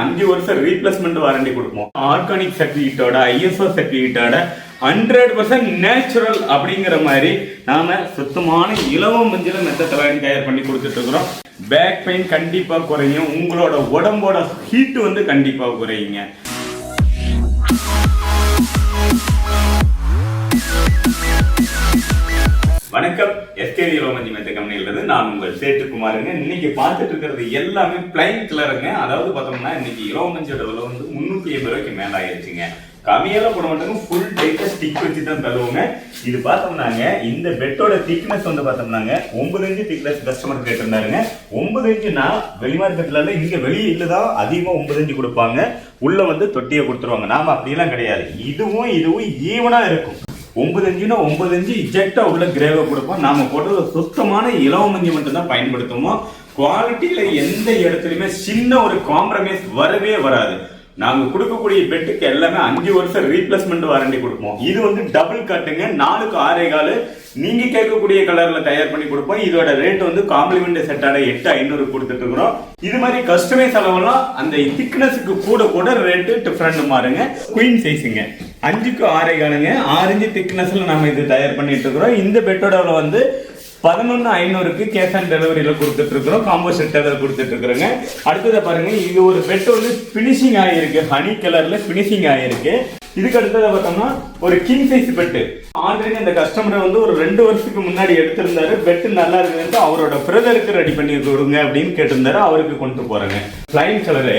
அஞ்சு வருஷம் replacement warranty கொடுப்போம். ஆர்கானிக் சர்டிஃபிகேட்டோட ஐஎஸ்ஓ சர்டிஃபிகேட்டோட ஹண்ட்ரட் பர்சன்ட் நேச்சுரல் அப்படிங்கிற மாதிரி நாம சுத்தமான இலவம் மஞ்சள் மெத்த தயார் பண்ணி கொடுத்துட்டு இருக்கிறோம். பேக் பெயின் கண்டிப்பா குறையும். உங்களோட உடம்போட ஹீட் வந்து கண்டிப்பா குறையுங்க. வணக்கம். எஸ்கேடி ரோமஞ்சி மெத்த கம்பெனியிலிருந்து நான் உங்கள் சேட்டுக்குமாருங்க. இன்னைக்கு பார்த்துட்டு இருக்கிறது எல்லாமே பிளைன் கலருங்க அதாவது பார்த்தோம்னா இன்னைக்கு இலவமஞ்சியோட விலை வந்து முந்நூற்றி ஐம்பது ரூபாய்க்கு மேல ஆயிடுச்சுங்க கம்மியெல்லாம் போட மாட்டாங்க. ஃபுல் டைட்டாக ஸ்டிக் வச்சு தான் தருவோங்க இது பார்த்தோம்னாங்க இந்த பெட்டோட திக்னஸ் வந்து பார்த்தோம்னாங்க ஒன்பது இன்ச்சு திக்னஸ் கஸ்டமர் கேட்டிருந்தாருங்க. ஒன்பது இன்ச்சுனா வெளிமார்க்கெட்ல இங்கே இங்க தான் அதிகமாக ஒன்பது இன்ச்சு கொடுப்பாங்க. உள்ள வந்து தொட்டியை கொடுத்துருவாங்க. நாம அப்படியெல்லாம் கிடையாது. இதுவும் இதுவும் ஈவனா இருக்கும். ஒன்பது இன்ச்சுனா ஒன்பது இன்ச்சு இஜெக்டா உள்ள கிரேவை கொடுப்போம். நாம் போடுறது சுத்தமான இலவ மஞ்சள் மட்டும்தான் பயன்படுத்துவோம் குவாலிட்டியில் எந்த இடத்துலையுமே சின்ன ஒரு காம்ப்ரமைஸ் வரவே வராது. நாங்கள் கொடுக்கக்கூடிய பெட்டுக்கு எல்லாமே அஞ்சு வருஷம் ரீப்ளேஸ்மெண்ட் வாரண்டி கொடுப்போம். இது வந்து டபுள் கட்டுங்க நாலுக்கு ஆறே காலு. நீங்கள் கேட்கக்கூடிய கலரில் தயார் பண்ணி கொடுப்போம். இதோட ரேட் வந்து காம்ப்ளிமெண்ட் செட்டான எட்டு ஐநூறு கொடுத்துட்டு இருக்கிறோம். இது மாதிரி கஸ்டமைஸ் அளவெல்லாம் அந்த திக்னஸுக்கு கூட கூட ரேட்டு டிஃப்ரெண்ட் மாறுங்க குயின் சைஸுங்க அஞ்சுக்கு ஆறே காணுங்க. ஆறு இன்ச்சு திக்னஸ்ல நம்ம இது தயார் பண்ணிட்டு இருக்கிறோம். இந்த பெட்டோட வந்து பதினொன்று ஐநூறுக்கு கேஷ் ஆன் டெலிவரியில் கொடுத்துட்ருக்குறோம் காம்போ செட்டில் கொடுத்துட்ருக்குறோங்க அடுத்ததை பாருங்கள் இது ஒரு பெட் வந்து ஃபினிஷிங் ஆகிருக்கு ஹனி கலரில் ஃபினிஷிங் ஆகிருக்கு இதுக்கு அடுத்ததை பார்த்தோம்னா ஒரு கிங் சைஸ் பெட்டு ஆல்ரெடி அந்த கஸ்டமரை வந்து ஒரு ரெண்டு வருஷத்துக்கு முன்னாடி எடுத்திருந்தாரு. பெட்டு நல்லா இருக்குதுன்ட்டு அவரோட பிரதருக்கு ரெடி பண்ணி கொடுங்க அப்படின்னு கேட்டிருந்தாரு. அவருக்கு கொண்டு போகிறேங்க ஃப்ளைன் கலரு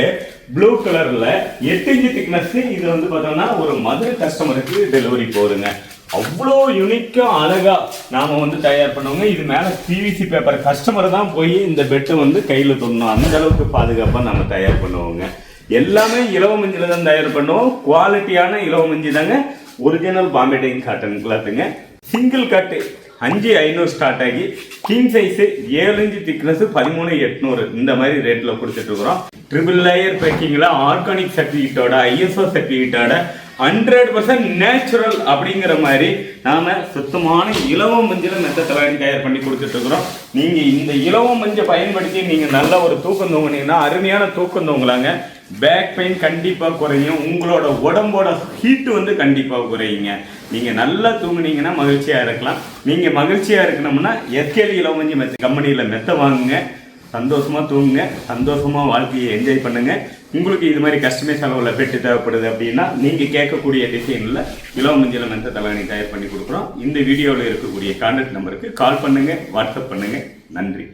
ப்ளூ கலர்ல எட்டு இன்ச்சு திக்னஸ் இது வந்து பார்த்தோம்னா ஒரு மதுரை கஸ்டமருக்கு டெலிவரி போகுதுங்க அவ்வளோ யூனிக்கும் அழகா நாம வந்து தயார் பண்ணுவோங்க இது மேல பிவிசி பேப்பர் கஸ்டமர் தான் போய் இந்த பெட்டை வந்து கையில் தொடணும் அந்த அளவுக்கு பாதுகாப்பாக நம்ம தயார் பண்ணுவோங்க. எல்லாமே இலவ மஞ்சில தான் தயார் பண்ணுவோம். குவாலிட்டியான இலவ மஞ்சி தாங்க. ஒரிஜினல் பாம்பே டைம் காட்டன் கிளாத்துங்க சிங்கிள் கட்டு அஞ்சு ஐநூறு ஸ்டார்ட் ஆகி கிங் சைஸ் ஏழு இன்ச்சு திக்னஸ் பதிமூணு எட்நூறு இந்த மாதிரி ரேட்ல கொடுத்துட்டு இருக்கிறோம். ட்ரிபிள் லேயர் பேக்கிங்கில் ஆர்கானிக் சர்டிஃபிகேட்டோட ஐஎஸ்ஓ சர்டிஃபிகேட்டோட ஹண்ட்ரட் பர்சன்ட் நேச்சுரல் அப்படிங்கிற மாதிரி நாம சுத்தமான இலவ மஞ்சள் மெத்த தயார் பண்ணி கொடுத்துட்டு இருக்கிறோம் நீங்க இந்த இலவம் மஞ்சள் பயன்படுத்தி நீங்க நல்ல ஒரு தூக்கம் தூங்கினீங்கன்னா அருமையான தூக்கம் தூங்கலாங்க. பேக் பெயின் கண்டிப்பாக குறையும். உங்களோட உடம்போட ஹீட்டு வந்து கண்டிப்பாக குறையுங்க. நீங்கள் நல்லா தூங்குனீங்கன்னா மகிழ்ச்சியாக இருக்கலாம். நீங்கள் மகிழ்ச்சியாக இருக்கணும்னா எஸ்கேலி இளவஞ்சி மெத்த கம்பெனியில் மெத்த வாங்குங்க. சந்தோஷமாக தூங்குங்க. சந்தோஷமாக வாழ்க்கையை என்ஜாய் பண்ணுங்கள் உங்களுக்கு இது மாதிரி கஸ்டமைஸ் அளவில் பெட்டு தேவைப்படுது அப்படின்னா நீங்கள் கேட்கக்கூடிய டிசைனில் இலவ மஞ்சள் மெத்த தலைவணி தயார் பண்ணி கொடுக்குறோம். இந்த வீடியோவில் இருக்கக்கூடிய கான்டாக்ட் நம்பருக்கு கால் பண்ணுங்கள் வாட்ஸ்அப் பண்ணுங்கள் நன்றி.